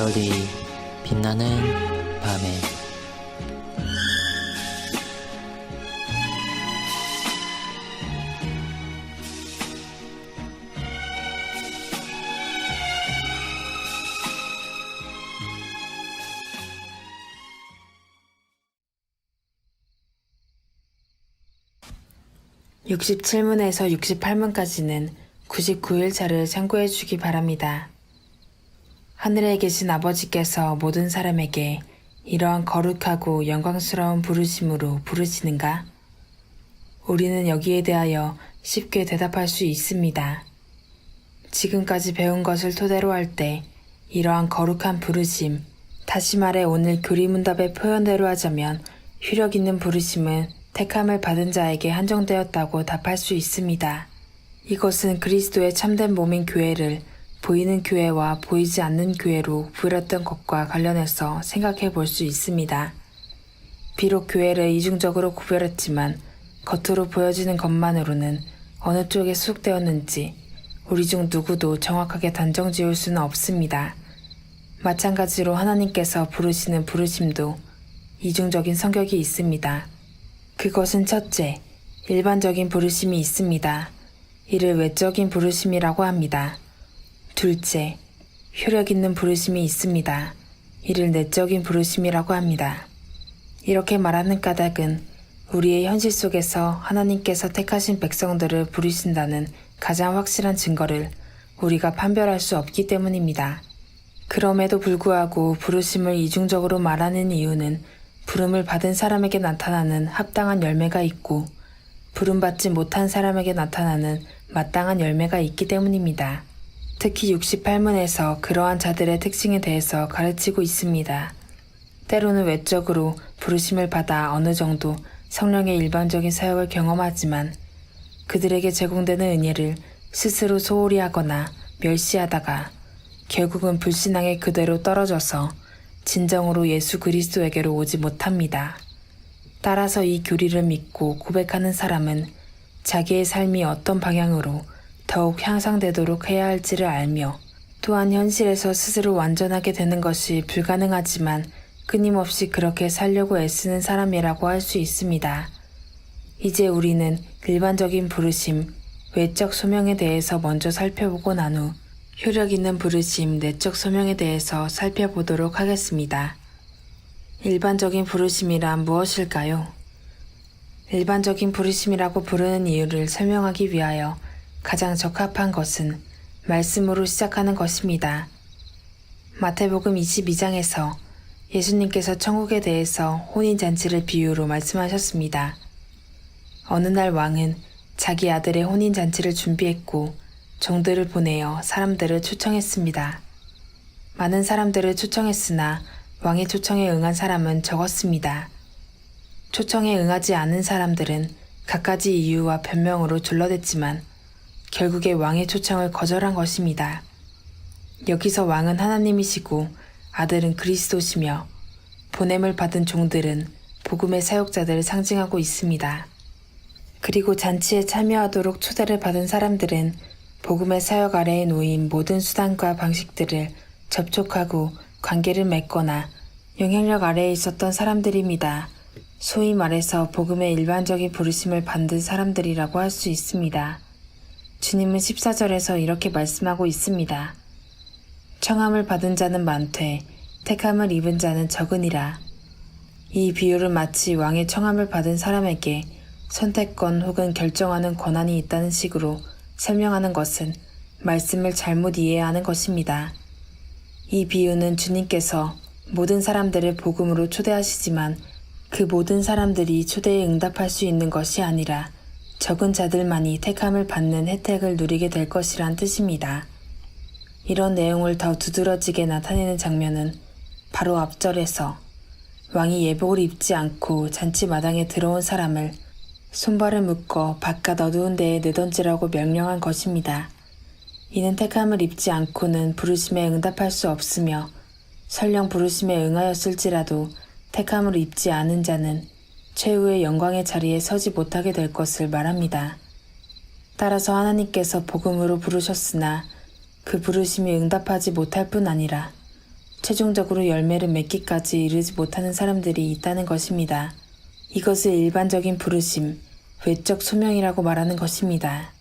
별이 빛나는 밤에 육십칠 문에서 68문까지는 99일차를 참고해 주기 바랍니다. 하늘에 계신 아버지께서 모든 사람에게 이러한 거룩하고 영광스러운 부르심으로 부르시는가? 우리는 여기에 대하여 쉽게 대답할 수 있습니다. 지금까지 배운 것을 토대로 할 때 이러한 거룩한 부르심, 다시 말해 오늘 교리문답의 표현대로 하자면 효력 있는 부르심은 택함을 받은 자에게 한정되었다고 답할 수 있습니다. 이것은 그리스도의 참된 몸인 교회를 보이는 교회와 보이지 않는 교회로 구별했던 것과 관련해서 생각해 볼 수 있습니다. 비록 교회를 이중적으로 구별했지만 겉으로 보여지는 것만으로는 어느 쪽에 소속되었는지 우리 중 누구도 정확하게 단정 지을 수는 없습니다. 마찬가지로 하나님께서 부르시는 부르심도 이중적인 성격이 있습니다. 그것은 첫째, 일반적인 부르심이 있습니다. 이를 외적인 부르심이라고 합니다. 둘째, 효력 있는 부르심이 있습니다. 이를 내적인 부르심이라고 합니다. 이렇게 말하는 까닭은 우리의 현실 속에서 하나님께서 택하신 백성들을 부르신다는 가장 확실한 증거를 우리가 판별할 수 없기 때문입니다. 그럼에도 불구하고 부르심을 이중적으로 말하는 이유는 부름을 받은 사람에게 나타나는 합당한 열매가 있고 부름받지 못한 사람에게 나타나는 마땅한 열매가 있기 때문입니다. 특히 68문에서 그러한 자들의 특징에 대해서 가르치고 있습니다. 때로는 외적으로 부르심을 받아 어느 정도 성령의 일반적인 사역을 경험하지만 그들에게 제공되는 은혜를 스스로 소홀히 하거나 멸시하다가 결국은 불신앙에 그대로 떨어져서 진정으로 예수 그리스도에게로 오지 못합니다. 따라서 이 교리를 믿고 고백하는 사람은 자기의 삶이 어떤 방향으로 더욱 향상되도록 해야 할지를 알며 또한 현실에서 스스로 완전하게 되는 것이 불가능하지만 끊임없이 그렇게 살려고 애쓰는 사람이라고 할 수 있습니다. 이제 우리는 일반적인 부르심, 외적 소명에 대해서 먼저 살펴보고 난 후 효력 있는 부르심, 내적 소명에 대해서 살펴보도록 하겠습니다. 일반적인 부르심이란 무엇일까요? 일반적인 부르심이라고 부르는 이유를 설명하기 위하여 가장 적합한 것은 말씀으로 시작하는 것입니다. 마태복음 22장에서 예수님께서 천국에 대해서 혼인잔치를 비유로 말씀하셨습니다. 어느 날 왕은 자기 아들의 혼인잔치를 준비했고 종들을 보내어 사람들을 초청했습니다. 많은 사람들을 초청했으나 왕의 초청에 응한 사람은 적었습니다. 초청에 응하지 않은 사람들은 갖가지 이유와 변명으로 둘러댔지만 결국에 왕의 초청을 거절한 것입니다. 여기서 왕은 하나님이시고 아들은 그리스도시며 보냄을 받은 종들은 복음의 사역자들을 상징하고 있습니다. 그리고 잔치에 참여하도록 초대를 받은 사람들은 복음의 사역 아래에 놓인 모든 수단과 방식들을 접촉하고 관계를 맺거나 영향력 아래에 있었던 사람들입니다. 소위 말해서 복음의 일반적인 부르심을 받은 사람들이라고 할 수 있습니다. 주님은 14절에서 이렇게 말씀하고 있습니다. 청함을 받은 자는 많되 택함을 입은 자는 적으니라. 이 비유를 마치 왕의 청함을 받은 사람에게 선택권 혹은 결정하는 권한이 있다는 식으로 설명하는 것은 말씀을 잘못 이해하는 것입니다. 이 비유는 주님께서 모든 사람들을 복음으로 초대하시지만 그 모든 사람들이 초대에 응답할 수 있는 것이 아니라 적은 자들만이 택함을 받는 혜택을 누리게 될 것이란 뜻입니다. 이런 내용을 더 두드러지게 나타내는 장면은 바로 앞절에서 왕이 예복을 입지 않고 잔치 마당에 들어온 사람을 손발을 묶어 바깥 어두운 데에 내던지라고 명령한 것입니다. 이는 택함을 입지 않고는 부르심에 응답할 수 없으며 설령 부르심에 응하였을지라도 택함을 입지 않은 자는 최후의 영광의 자리에 서지 못하게 될 것을 말합니다. 따라서 하나님께서 복음으로 부르셨으나 그 부르심이 응답하지 못할 뿐 아니라 최종적으로 열매를 맺기까지 이르지 못하는 사람들이 있다는 것입니다. 이것을 일반적인 부르심, 외적 소명이라고 말하는 것입니다.